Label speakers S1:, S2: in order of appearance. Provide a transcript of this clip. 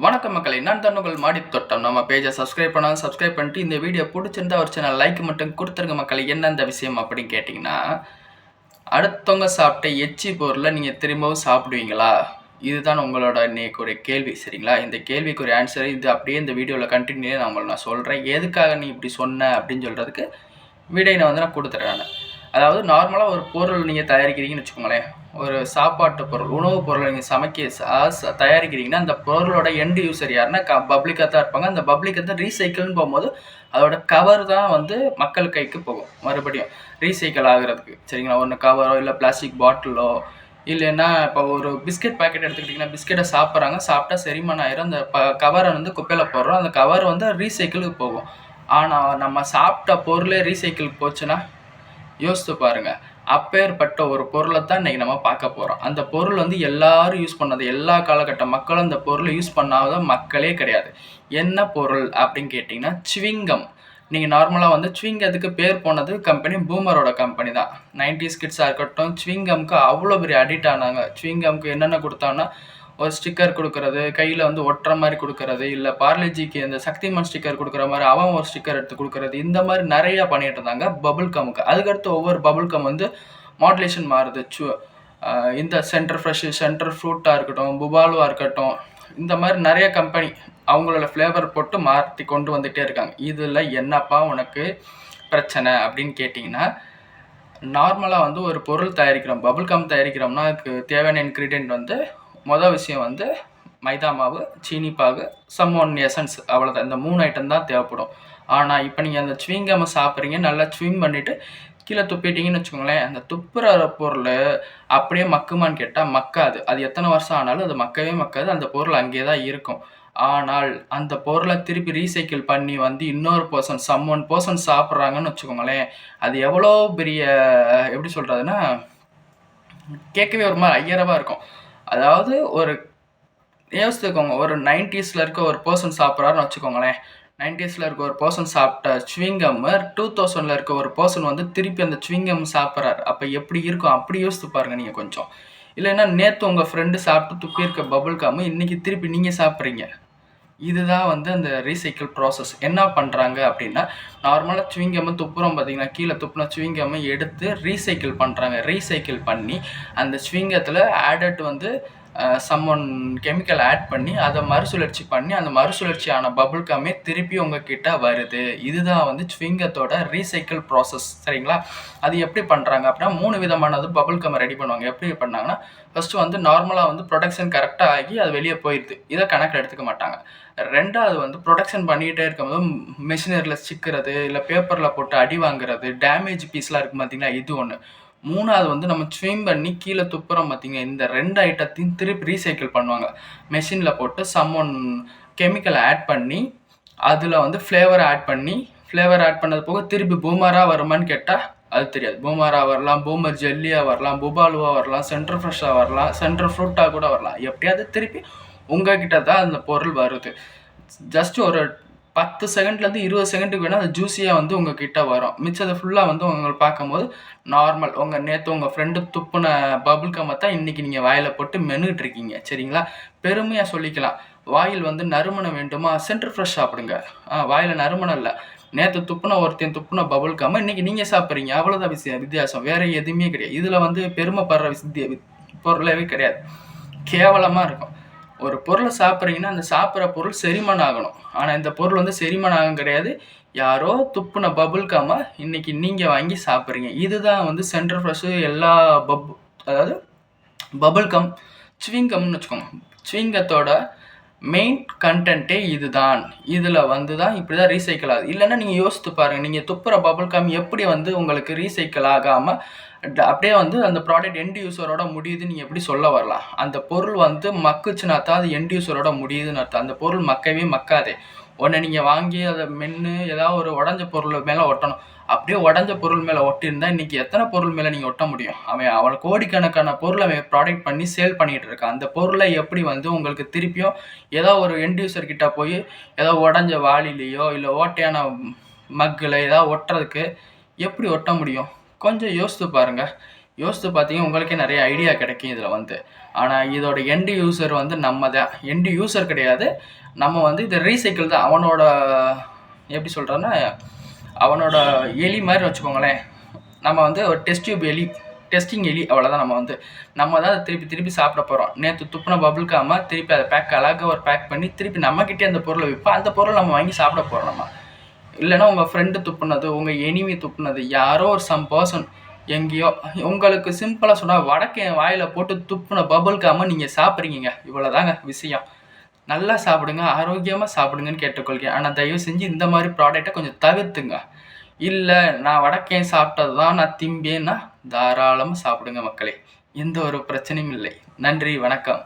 S1: வணக்கம் மக்களை நான் தான் உங்கள் மாடி தோட்டம். நம்ம பேஜை சப்ஸ்கிரைப் பண்ணாலும் சப்ஸ்கிரைப் பண்ணிட்டு இந்த வீடியோ பிடிச்சிருந்தா ஒரு சேனல் லைக் மட்டும் கொடுத்துருங்க மக்களை. என்னெந்த விஷயம் அப்படின்னு கேட்டிங்கன்னா அடுத்தவங்க சாப்பிட்ட எச்சி பொருளை நீங்கள் திரும்பவும் சாப்பிடுவீங்களா? இதுதான் உங்களோட இன்னைக்குரிய கேள்வி சரிங்களா? இந்த கேள்விக்கு ஒரு ஆன்சர் இது அப்படியே இந்த வீடியோவில் கண்டினியூ நான் உங்களை நான் சொல்கிறேன் எதுக்காக நீ இப்படி சொன்ன அப்படின்னு சொல்கிறதுக்கு வீடியோ நான் வந்து நான் கொடுத்துட்றேன் நான். அதாவது நார்மலாக ஒரு பொருள் நீங்கள் தயாரிக்கிறீங்கன்னு வச்சுக்கோங்களேன். ஒரு சாப்பாட்டு பொருள் உணவுப் பொருளை நீங்கள் சமைக்க ச- தயாரிக்கிறீங்கன்னா அந்த பொருளோட எண்டு யூசர் யாருன்னா க பப்ளிக்காக தான் இருப்பாங்க. அந்த பப்ளிக்கை தான் ரீசைக்கிள்னு போகும்போது அதோட கவர் தான் வந்து மக்கள் கைக்கு போகும் மறுபடியும். ரீசைக்கிள் ஆகிறதுக்கு. சரிங்களா? ஒன்று கவரோ இல்லை பிளாஸ்டிக் பாட்டிலோ இல்லைன்னா இப்போ ஒரு பிஸ்கெட் பாக்கெட் எடுத்துக்கிட்டிங்கன்னா பிஸ்கெட்டை சாப்பிட்றாங்க சாப்பிட்டா செரிமானம் ஆயிரும். அந்த ப கவரை வந்து குப்பையில் போடுறோம். அந்த கவர் வந்து ரீசைக்கிளுக்கு போகும். ஆனால் நம்ம சாப்பிட்ட பொருளே ரீசைக்கிள் போச்சுன்னா யோசித்து பாருங்கள் அப்பேற்பட்ட ஒரு பொருளை தான் இன்றைக்கி நம்ம பார்க்க போகிறோம் அந்த பொருள் வந்து எல்லாரும் யூஸ் பண்ணது எல்லா காலகட்ட மக்களும் அந்த பொருளை யூஸ் பண்ணாத மக்களே கிடையாது. என்ன பொருள் அப்படின்னு கேட்டிங்கன்னா சுவிங்கம். நீங்கள் நார்மலாக வந்து சுவிங்கத்துக்கு பேர் போனது கம்பெனி பூமரோட கம்பெனி தான். நைன்டிஸ் கிட்ஸாக இருக்கட்டும் சுவிங்கம்க்கு அவ்வளோ பெரிய அடிக்ட் ஆனாங்க. சுவிங்கம்க்கு என்னென்ன கொடுத்தாங்கன்னா ஒரு ஸ்டிக்கர் கொடுக்கறது கையில் வந்து ஒட்டுற மாதிரி கொடுக்கறது இல்லை பார்லேஜிக்கு இந்த சக்திமான் ஸ்டிக்கர் கொடுக்குற மாதிரி அவன் ஒரு ஸ்டிக்கர் எடுத்து கொடுக்கறது இந்த மாதிரி நிறையா பண்ணிட்டு இருந்தாங்க பபுள் கம்முக்கு அதுக்கடுத்து ஒவ்வொரு பபுள் கம் வந்து மாடுலேஷன் மாறுது. சு இந்த சென்டர் ஃப்ரெஷ் சென்டர் ஃப்ரூட்டாக இருக்கட்டும் புபாலுவாக இருக்கட்டும் இந்த மாதிரி நிறைய கம்பெனி அவங்களோட ஃப்ளேவர் போட்டு மாற்றி கொண்டு வந்துட்டே இருக்காங்க. இதில் என்னப்பா உனக்கு பிரச்சனை அப்படின்னு கேட்டிங்கன்னா நார்மலாக வந்து ஒரு பொருள் தயாரிக்கிறோம் பபுள் கம் தயாரிக்கிறோம்னா அதுக்கு தேவையான இன்க்ரீடியன்ட் வந்து மொதல் விஷயம் வந்து மைதா மாவு சீனி பாகு சம் ஒன் எசன்ஸ் அவ்வளோதான் இந்த மூணு ஐட்டம் தான் தேவைப்படும். ஆனால் இப்போ நீங்கள் அந்த சுவிங்கம்மை சாப்பிட்றீங்க நல்லா ஸ்விம் பண்ணிவிட்டு கீழே துப்பிட்டீங்கன்னு வச்சுக்கோங்களேன் அந்த துப்புற பொருள் அப்படியே மக்குமான்னு கேட்டால் மக்காது. அது எத்தனை வருஷம் ஆனாலும் அது மக்கவே மக்காது. அந்த பொருள் அங்கேயே தான் இருக்கும். ஆனால் அந்த பொருளை திருப்பி ரீசைக்கிள் பண்ணி வந்து இன்னொரு பர்சன் சம் ஒன் பர்சன் சாப்பிட்றாங்கன்னு வச்சுக்கோங்களேன் அது எவ்வளோ பெரிய எப்படி சொல்கிறதுன்னா கேட்கவே ஒரு மாதிரி ஐயரவாக இருக்கும். அதாவது ஒரு யோசித்துக்கோங்க ஒரு நைன்டிஸில் இருக்க ஒரு பர்சன் சாப்பிட்றாருன்னு வச்சுக்கோங்களேன். நைன்டிஸில் இருக்க ஒரு பர்சன் சாப்பிட்ட சுவிங்கம் டூ தௌசண்டில் இருக்க ஒரு பர்சன் வந்து திருப்பி அந்த சுவிங்கம் சாப்பிட்றாரு. அப்போ எப்படி இருக்கும்? அப்படி யோசித்து பாருங்க நீங்கள் கொஞ்சம். இல்லைன்னா நேற்று உங்கள் ஃப்ரெண்டு சாப்பிட்டு துப்பி இருக்க பபுள் காமு இன்றைக்கி திருப்பி நீங்கள் சாப்பிட்றீங்க. இதுதான் வந்து அந்த ரீசைக்கிள் ப்ராசஸ் என்ன பண்ணுறாங்க அப்படின்னா நார்மலாக சுவிங்கம் துப்புறோம் பார்த்தீங்கன்னா கீழே துப்புனா சுவிங்கம் எடுத்து ரீசைக்கிள் பண்ணுறாங்க ரீசைக்கிள் பண்ணி அந்த சுவிங்கத்தில் ஆடட் வந்து சம் ஒன் கெமிக்கல் ஆட் பண்ணி அதை மறுசுழற்சி பண்ணி அந்த மறுசுழற்சியான பபுள் கம்மே திருப்பி உங்ககிட்ட வருது. இதுதான் வந்து சுவிங்கத்தோட ரீசைக்கிள் ப்ராசஸ் சரிங்களா? அது எப்படி பண்ணுறாங்க அப்படின்னா மூணு விதமானது பபுள் கம்மை ரெடி பண்ணுவாங்க. எப்படி பண்ணாங்கன்னா ஃபஸ்ட்டு வந்து நார்மலாக வந்து ப்ரொடக்ஷன் கரெக்டாக ஆகி அது வெளியே போயிடுது இதை கணக்கில் எடுத்துக்க மாட்டாங்க. ரெண்டாவது வந்து ப்ரொடக்ஷன் பண்ணிக்கிட்டே இருக்கும்போது மெஷினரியில் சிக்கிறது இல்லை பேப்பரில் போட்டு அடி வாங்குறது டேமேஜ் பீஸ்லாம் இருக்கும் பார்த்தீங்களா இது ஒன்று மூணாவது வந்து நம்ம ஸ்விம் பண்ணி கீழே துப்புறோம் பார்த்தீங்க இந்த ரெண்டு ஐட்டத்தையும் திருப்பி ரீசைக்கிள் பண்ணுவாங்க. மெஷினில் போட்டு சம் ஒன் கெமிக்கலை ஆட் பண்ணி அதில் வந்து ஃப்ளேவர் ஆட் பண்ணி ஃப்ளேவர் ஆட் பண்ணது போக திருப்பி பூமராக வருமான்னு கேட்டால் அது தெரியாது. பூமராக வரலாம் பூமர் ஜெல்லியாக வரலாம் புபாலுவாக வரலாம் சென்டர் ஃப்ரெஷ்ஷாக வரலாம் சென்டர் ஃப்ரூட்டாக கூட வரலாம். எப்படியாவது திருப்பி உங்ககிட்ட தான் அந்த பொருள் வருது. ஜஸ்ட் ஒரு பத்து செகண்ட்லேருந்து இருபது செகண்டுக்கு வேணால் அது ஜூஸியாக வந்து உங்கள் கிட்ட வரும். மிச்சத்தை ஃபுல்லாக வந்து உங்களை பார்க்கும்போது நார்மல் உங்கள் நேற்று உங்கள் ஃப்ரெண்டு துப்புன பபுள் கம்மை தான் இன்றைக்கி நீங்கள் வாயில் போட்டு மெனுகிட்டு இருக்கீங்க. சரிங்களா? பெருமையாக சொல்லிக்கலாம். வாயில் வந்து நறுமணம் வேண்டுமா? சென்டர் ஃப்ரெஷ் சாப்பிடுங்க. ஆ வாயில் நறுமணம் இல்லை. நேற்று துப்புன ஒருத்தன் துப்புன பபுள் கம்மை இன்றைக்கி நீங்கள் சாப்பிட்றீங்க. அவ்வளோதான் விஷயம் வித்தியாசம். வேறு எதுவுமே கிடையாது. இதில் வந்து பெருமைப்படுற வித்திய பொருளவே கிடையாது. கேவலமாக இருக்கும். ஒரு பொருளை சாப்பிட்றீங்கன்னா அந்த சாப்பிட்ற பொருள் செரிமானம் ஆகணும். ஆனால் இந்த பொருள் வந்து செரிமானம் ஆகும் கிடையாது. யாரோ துப்புன பபுள் காம இன்னைக்கு நீங்கள் வாங்கி சாப்பிட்றீங்க. இதுதான் வந்து சென்டர் ஃப்ரெஷ்ஷு எல்லா பப் அதாவது பபுள் கம் சுவிங்கம்னு வச்சுக்கோங்க. சுவிங்கத்தோட மெயின் கண்டென்ட்டே இதுதான். இதில் வந்து தான் இப்படி தான் ரீசைக்கிள் ஆகுது. இல்லைன்னா நீங்கள் யோசித்து பாருங்கள் நீங்கள் துப்புற பபுள் கம் எப்படி வந்து உங்களுக்கு ரீசைக்கிள் ஆகாமல் அப்படியே வந்து அந்த ப்ராடக்ட் எண்ட் யூஸரோட முடியுது நீங்கள் எப்படி சொல்ல வரலாம்? அந்த பொருள் வந்து மக்குச்சுனா தான் அது எண்ட் யூஸரோட முடியுதுன்னு அர்த்தம். அந்த பொருள் மக்கவே மக்காதே. உடனே நீங்கள் வாங்கி அதை மென்று ஏதாவது ஒரு உடஞ்ச பொருள் மேலே ஒட்டணும். அப்படியே உடஞ்ச பொருள் மேலே ஒட்டியிருந்தா இன்றைக்கி எத்தனை பொருள் மேலே நீங்கள் ஒட்ட முடியும்? அவன் அவன் கோடிக்கணக்கான பொருளை அவன் ப்ராடக்ட் பண்ணி சேல் பண்ணிகிட்டு இருக்கான். அந்த பொருளை எப்படி வந்து உங்களுக்கு திருப்பியும் ஏதோ ஒரு எண்ட்யூசர் கிட்டே கிட்ட போய் ஏதோ உடஞ்ச வாளிலேயோ இல்லை ஓட்டையான மக்கில் ஏதாவது ஒட்டுறதுக்கு எப்படி ஒட்ட முடியும்? கொஞ்சம் யோசித்து பாருங்கள் யோசித்து பார்த்தீங்கன்னா உங்களுக்கே நிறைய ஐடியா கிடைக்கும் இதில் வந்து. ஆனால் இதோட எண்டு யூசர் வந்து நம்ம தான். எண்டு யூசர் கிடையாது. நம்ம வந்து இதை ரீசைக்கிள் தான். அவனோட எப்படி சொல்கிறேன்னா அவனோட எலி மாதிரி வச்சுக்கோங்களேன். நம்ம வந்து ஒரு டெஸ்ட் டியூப் எலி டெஸ்டிங் எலி அவ்வளோதான் நம்ம வந்து. நம்ம தான் அதை திருப்பி திருப்பி சாப்பிட போகிறோம் நேற்று துப்புன பபுள்காமல் திருப்பி அதை பேக் அழகாக ஒரு பேக் பண்ணி திருப்பி நம்மக்கிட்டே அந்த பொருளை விற்போம் அந்த பொருளை நம்ம வாங்கி சாப்பிட போகிறோம் நம்ம. இல்லைன்னா உங்கள் ஃப்ரெண்டு துப்புனது உங்கள் எனிமி துப்புனது யாரோ ஒரு சம் பர்சன் எங்கேயோ உங்களுக்கு சிம்பிளாக சொன்னால் வடக்கே வாயில் போட்டு துப்புன பபுள்காம நீங்கள் சாப்பிட்றீங்க. இவ்வளோதாங்க விஷயம். நல்லா சாப்பிடுங்க ஆரோக்கியமாக சாப்பிடுங்கன்னு கேட்டுக்கொள்கிறேன் ஆனால் தயவு செஞ்சு இந்த மாதிரி ப்ராடக்ட்டை கொஞ்சம் தவிர்த்துங்க. இல்லை நான் வடக்கேன் சாப்பிட்டது தான் நான் திம்பேன்னா தாராளமாக சாப்பிடுங்க மக்களே. எந்த ஒரு பிரச்சனையும் இல்லை. நன்றி வணக்கம்.